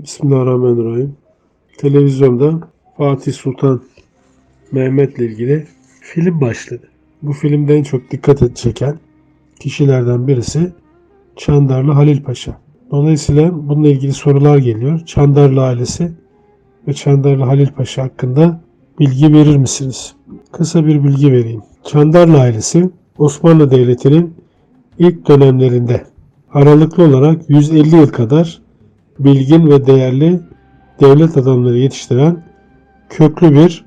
Bismillahirrahmanirrahim. Televizyonda Fatih Sultan Mehmet'le ilgili film başladı. Bu filmde en çok dikkat çeken kişilerden birisi Çandarlı Halil Paşa. Dolayısıyla bununla ilgili sorular geliyor. Çandarlı ailesi ve Çandarlı Halil Paşa hakkında bilgi verir misiniz? Kısa bir bilgi vereyim. Çandarlı ailesi Osmanlı Devleti'nin ilk dönemlerinde aralıklı olarak 150 yıl kadar bilgin ve değerli devlet adamları yetiştiren köklü bir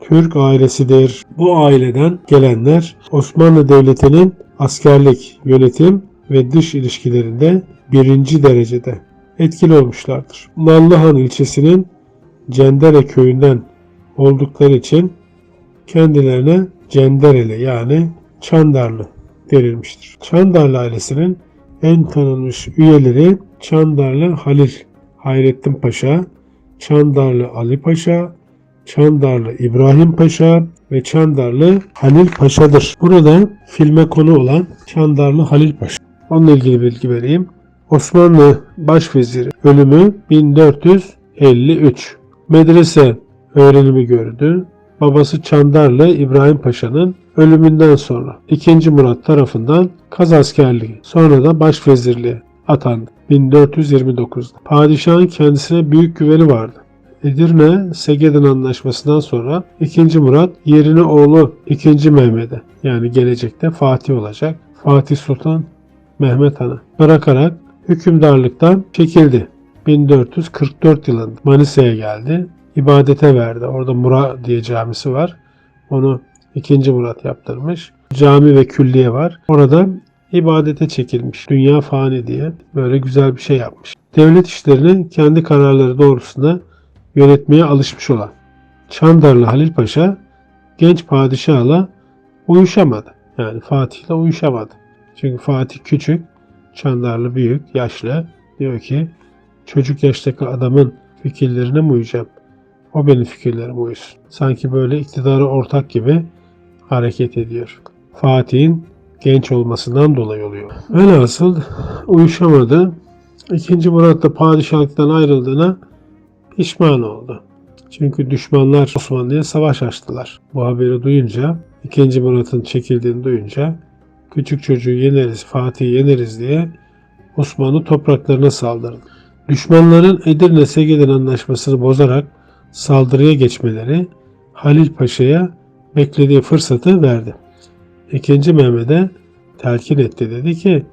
Türk ailesidir. Bu aileden gelenler Osmanlı Devleti'nin askerlik, yönetim ve dış ilişkilerinde birinci derecede etkili olmuşlardır. Nallıhan ilçesinin Cendere köyünden oldukları için kendilerine Cendereli yani Çandarlı denilmiştir. Çandarlı ailesinin en tanınmış üyeleri Çandarlı Halil Hayrettin Paşa, Çandarlı Ali Paşa, Çandarlı İbrahim Paşa ve Çandarlı Halil Paşa'dır. Burada filme konu olan Çandarlı Halil Paşa. Onunla ilgili bilgi vereyim. Osmanlı Başveziri ölümü 1453. Medrese öğrenimi gördü. Babası Çandarlı İbrahim Paşa'nın ölümünden sonra 2. Murat tarafından Kaz askerliği sonra da başvezirliğe atandı 1429'da. Padişahın kendisine büyük güveni vardı. Edirne Segedin Anlaşması'ndan sonra 2. Murat yerini oğlu 2. Mehmet'e yani gelecekte Fatih olacak Fatih Sultan Mehmet Han'a bırakarak hükümdarlıktan çekildi. 1444 yılında Manisa'ya geldi. ibadete verdi. Orada Mura diye camisi var. Onu 2. Murat yaptırmış. Cami ve külliye var. Orada ibadete çekilmiş. Dünya fani diye böyle güzel bir şey yapmış. Devlet işlerini kendi kararları doğrultusunda yönetmeye alışmış olan Çandarlı Halil Paşa genç padişahla uyuşamadı. Yani Fatih'le uyuşamadı. Çünkü Fatih küçük, Çandarlı büyük, yaşlı. Diyor ki çocuk yaştaki adamın fikirlerine mi uyacağım? O benim fikirlerime uysun. Sanki böyle iktidara ortak gibi hareket ediyor. Fatih'in genç olmasından dolayı oluyor. Velhasıl uyuşamadı. İkinci Murat da padişahlıktan ayrıldığına pişman oldu. Çünkü düşmanlar Osmanlı'ya savaş açtılar. Bu haberi duyunca, ikinci Murat'ın çekildiğini duyunca küçük çocuğu yeneriz, Fatih'i yeneriz diye Osmanlı topraklarına saldırdı. Düşmanların Edirne Segedin anlaşmasını bozarak saldırıya geçmeleri Halil Paşa'ya beklediği fırsatı verdi. İkinci Mehmet'e telkin etti dedi ki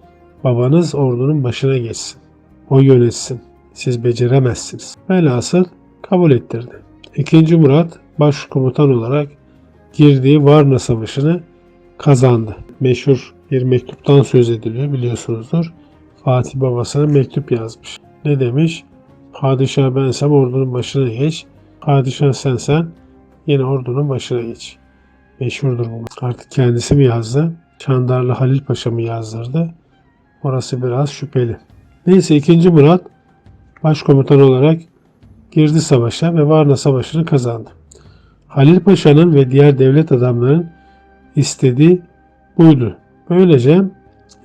babanız ordunun başına geçsin. O yönetsin. Siz beceremezsiniz. Velhasıl kabul ettirdi. İkinci Murat başkomutan olarak girdiği Varna Savaşı'nı kazandı. Meşhur bir mektuptan söz ediliyor biliyorsunuzdur. Fatih babasına mektup yazmış. Ne demiş? Padişah bensem ordunun başına geç. Padişah sensen yine ordunun başına geç. Meşhurdur bu. Artık kendisi mi yazdı? Çandarlı Halil Paşa mı yazdırdı? Orası biraz şüpheli. Neyse 2. Murat başkomutan olarak girdi savaşa ve Varna Savaşı'nı kazandı. Halil Paşa'nın ve diğer devlet adamlarının istediği buydu. Böylece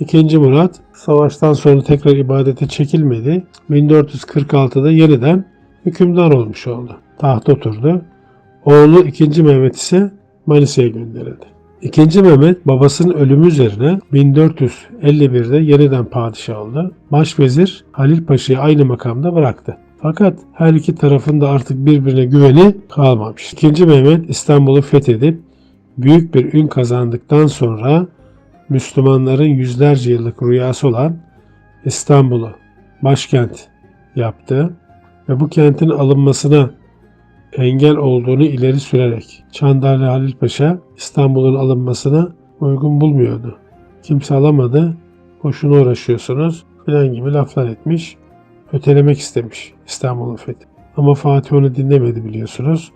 2. Murat savaştan sonra tekrar ibadete çekilmedi. 1446'da yeniden hükümdar olmuş oldu. Tahta oturdu. Oğlu 2. Mehmet ise Manisa'ya gönderildi. İkinci Mehmet babasının ölümü üzerine 1451'de yeniden padişah oldu. Başvezir Halil Paşa'yı aynı makamda bıraktı. Fakat her iki tarafın da artık birbirine güveni kalmamış. İkinci Mehmet İstanbul'u fethedip büyük bir ün kazandıktan sonra Müslümanların yüzlerce yıllık rüyası olan İstanbul'u başkent yaptı ve bu kentin alınmasına engel olduğunu ileri sürerek Çandarlı Halil Paşa İstanbul'un alınmasına uygun bulmuyordu. Kimse alamadı, boşuna uğraşıyorsunuz filan gibi laflar etmiş, ötelemek istemiş İstanbul'un fethi. Ama Fatih onu dinlemedi biliyorsunuz.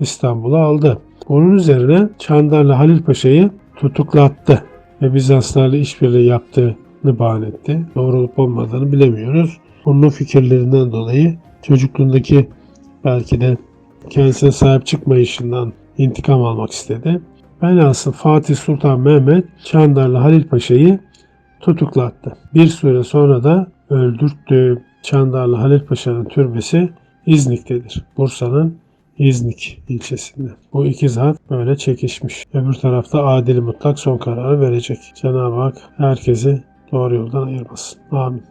İstanbul'u aldı. Onun üzerine Çandarlı Halil Paşa'yı tutuklattı ve Bizanslarla işbirliği yaptığını bahane etti. Doğru olmadığını bilemiyoruz. Onun fikirlerinden dolayı çocukluğundaki belki de kendisine sahip çıkmayışından intikam almak istedi. Velhasıl Fatih Sultan Mehmet Çandarlı Halil Paşa'yı tutuklattı. Bir süre sonra da öldürttü. Çandarlı Halil Paşa'nın türbesi İznik'tedir. Bursa'nın İznik ilçesinde. Bu iki zat böyle çekişmiş. Öbür tarafta adil mutlak son kararı verecek. Cenab-ı Hak herkesi doğru yoldan ayırmasın. Amin.